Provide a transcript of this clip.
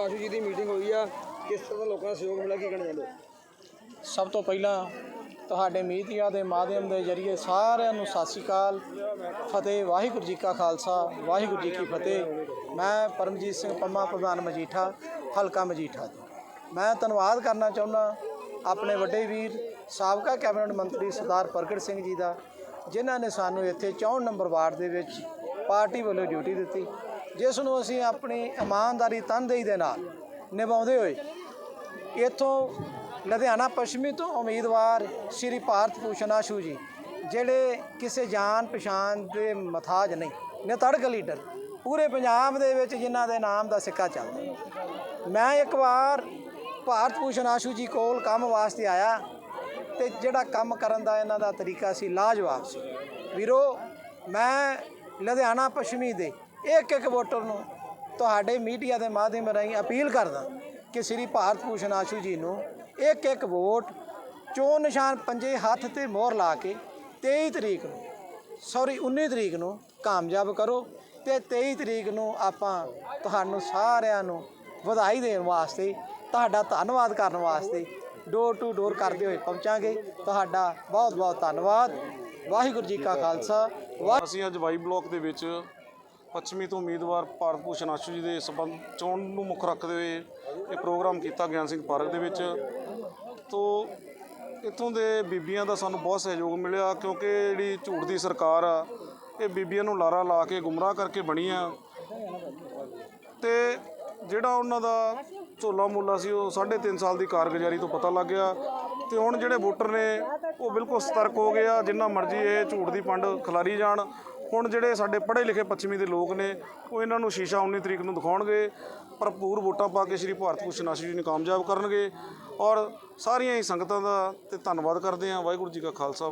ਆਸ਼ੂ ਜੀ ਦੀ ਮੀਟਿੰਗ ਹੋਈ ਆ। ਕਿਸ ਤਰ੍ਹਾਂ ਦਾ ਲੋਕਾਂ ਦਾ ਸਹਿਯੋਗ ਮਿਲਿਆ? ਕੀ ਕਹਿਣਾ ਚਾਹੁੰਦੇ ਸਭ ਤੋਂ ਪਹਿਲਾਂ ਤੁਹਾਡੇ ਮੀਡੀਆ ਦੇ ਮਾਧਿਅਮ ਦੇ ਜ਼ਰੀਏ ਸਾਰਿਆਂ ਨੂੰ ਸਤਿ ਸ਼੍ਰੀ ਅਕਾਲ। ਫਤਿਹ, ਵਾਹਿਗੁਰੂ ਜੀ ਕਾ ਖਾਲਸਾ, ਵਾਹਿਗੁਰੂ ਜੀ ਕੀ ਫਤਿਹ। ਮੈਂ ਪਰਮਜੀਤ ਸਿੰਘ ਪੰਮਾ, ਪ੍ਰਧਾਨ ਮਜੀਠਾ, ਹਲਕਾ ਮਜੀਠਾ ਤੋਂ। ਮੈਂ ਧੰਨਵਾਦ ਕਰਨਾ ਚਾਹੁੰਦਾ ਆਪਣੇ ਵੱਡੇ ਵੀਰ, ਸਾਬਕਾ ਕੈਬਨਿਟ ਮੰਤਰੀ ਸਰਦਾਰ ਪ੍ਰਗਟ ਸਿੰਘ ਜੀ ਦਾ, ਜਿਨ੍ਹਾਂ ਨੇ ਸਾਨੂੰ ਇੱਥੇ 64 ਨੰਬਰ ਵਾਰਡ ਦੇ ਵਿੱਚ ਪਾਰਟੀ ਵੱਲੋਂ ਡਿਊਟੀ ਦਿੱਤੀ। ਜਿਸ ਨੂੰ ਅਸੀਂ ਆਪਣੀ ਇਮਾਨਦਾਰੀ ਤਨਦੇਹੀ ਦੇ ਨਾਲ ਨਿਭਾਉਂਦੇ ਹੋਏ ਇੱਥੋਂ ਲੁਧਿਆਣਾ ਪੱਛਮੀ ਤੋਂ ਉਮੀਦਵਾਰ ਸ਼੍ਰੀ ਭਾਰਤ ਭੂਸ਼ਣ ਆਸ਼ੂ ਜੀ, ਜਿਹੜੇ ਕਿਸੇ ਜਾਣ ਪਛਾਣ ਦੇ ਮਥਾਜ ਨਹੀਂ ਨੇ ਤੜਕ ਲੀਡਰ, ਪੂਰੇ ਪੰਜਾਬ ਦੇ ਵਿੱਚ ਜਿਨ੍ਹਾਂ ਦੇ ਨਾਮ ਦਾ ਸਿੱਕਾ ਚੱਲਦਾ ਮੈਂ ਇੱਕ ਵਾਰ ਭਾਰਤ ਭੂਸ਼ਣ ਆਸ਼ੂ ਜੀ ਕੋਲ ਕੰਮ ਵਾਸਤੇ ਆਇਆ ਤੇ ਜਿਹੜਾ ਕੰਮ ਕਰਨ ਦਾ ਇਹਨਾਂ ਦਾ ਤਰੀਕਾ ਸੀ ਲਾਜਵਾਬ ਸੀ। ਵੀਰੋ, ਮੈਂ ਲੁਧਿਆਣਾ ਪੱਛਮੀ ਦੇ ਇੱਕ ਇੱਕ ਵੋਟਰ ਨੂੰ ਤੁਹਾਡੇ ਮੀਡੀਆ ਦੇ ਮਾਧਿਅਮ ਰਾਹੀਂ ਅਪੀਲ ਕਰਦਾ ਕਿ ਸ੍ਰੀ ਭਾਰਤ ਭੂਸ਼ਣ ਆਸ਼ੂ ਜੀ ਨੂੰ ਇੱਕ ਇੱਕ ਵੋਟ ਚੋਣ ਨਿਸ਼ਾਨ ਪੰਜੇ ਹੱਥ ਤੇ ਮੋਹਰ ਲਾ ਕੇ 23 ਤਰੀਕ ਨੂੰ, ਸੌਰੀ 19 ਤਰੀਕ ਨੂੰ ਕਾਮਯਾਬ ਕਰੋ ਤੇ 23 ਤਰੀਕ ਨੂੰ ਆਪਾਂ ਤੁਹਾਨੂੰ ਸਾਰਿਆਂ ਨੂੰ ਵਧਾਈ ਦੇਣ ਵਾਸਤੇ, ਤੁਹਾਡਾ ਧੰਨਵਾਦ ਕਰਨ ਵਾਸਤੇ ਡੋਰ ਟੂ ਡੋਰ ਕਰਦੇ ਹੋਏ ਪਹੁੰਚਾਂਗੇ। ਤੁਹਾਡਾ ਬਹੁਤ ਬਹੁਤ ਧੰਨਵਾਦ। ਵਾਹਿਗੁਰੂ ਜੀ ਕਾ ਖਾਲਸਾ, ਵਾਹਿ ਅਸੀਂ ਅੱਜ ਵਾਈ ਬਲਾਕ ਦੇ ਵਿੱਚ ਪੱਛਮੀ ਤੋਂ ਉਮੀਦਵਾਰ ਭਾਰਤ ਭੂਸ਼ਣ ਆਸ਼ੂ ਜੀ ਦੇ ਸਬੰਧ ਚੋਣ ਨੂੰ ਮੁੱਖ ਰੱਖਦੇ ਹੋਏ ਇਹ ਪ੍ਰੋਗਰਾਮ ਕੀਤਾ ਗਿਆਨ ਸਿੰਘ ਪਾਰਕ ਦੇ ਵਿੱਚ। ਤੋਂ ਇੱਥੋਂ ਦੇ ਬੀਬੀਆਂ ਦਾ ਸਾਨੂੰ ਬਹੁਤ ਸਹਿਯੋਗ ਮਿਲਿਆ ਕਿਉਂਕਿ ਜਿਹੜੀ ਝੂਠ ਦੀ ਸਰਕਾਰ ਆ, ਇਹ ਬੀਬੀਆਂ ਨੂੰ ਲਾਰਾ ਲਾ ਕੇ ਗੁੰਮਰਾਹ ਕਰਕੇ ਬਣੀ ਆ। ਤੇ ਜਿਹੜਾ ਉਹਨਾਂ ਦਾ ਝੋਲਾ ਮੁੱਲਾ ਸੀ, ਉਹ 3.5 ਸਾਲ ਦੀ ਕਾਰਗੁਜ਼ਾਰੀ ਤੋਂ ਪਤਾ ਲੱਗ ਗਿਆ। ਤੇ ਹੁਣ ਜਿਹੜੇ ਵੋਟਰ ਨੇ, ਉਹ ਬਿਲਕੁਲ ਸਤਰਕ ਹੋ ਗਏ ਆ, ਜਿੰਨਾ ਮਰਜ਼ੀ ਇਹ ਝੂਠ ਦੀ ਪੰਡ ਖਿਲਾਰੀ ਜਾਣ। ਹੁਣ ਜਿਹੜੇ ਸਾਡੇ ਪੜ੍ਹੇ ਲਿਖੇ ਪੱਛਮੀ ਦੇ ਲੋਕ ਨੇ, ਉਹ ਇਹਨਾਂ ਨੂੰ ਸ਼ੀਸ਼ਾ 19 ਤਰੀਕ ਨੂੰ ਦਿਖਾਉਣਗੇ, ਭਰਪੂਰ ਵੋਟਾਂ ਪਾ ਕੇ ਸ਼੍ਰੀ ਭਾਰਤ ਭੂਸ਼ਣ ਆਸ਼ੂ ਜੀ ਨੂੰ ਕਾਮਯਾਬ ਕਰਨਗੇ ਔਰ ਸਾਰੀਆਂ ਹੀ ਸੰਗਤਾਂ ਦਾ ਤੇ ਧੰਨਵਾਦ ਕਰਦੇ ਹਾਂ। ਵਾਹਿਗੁਰੂ ਜੀ ਕਾ ਖਾਲਸਾ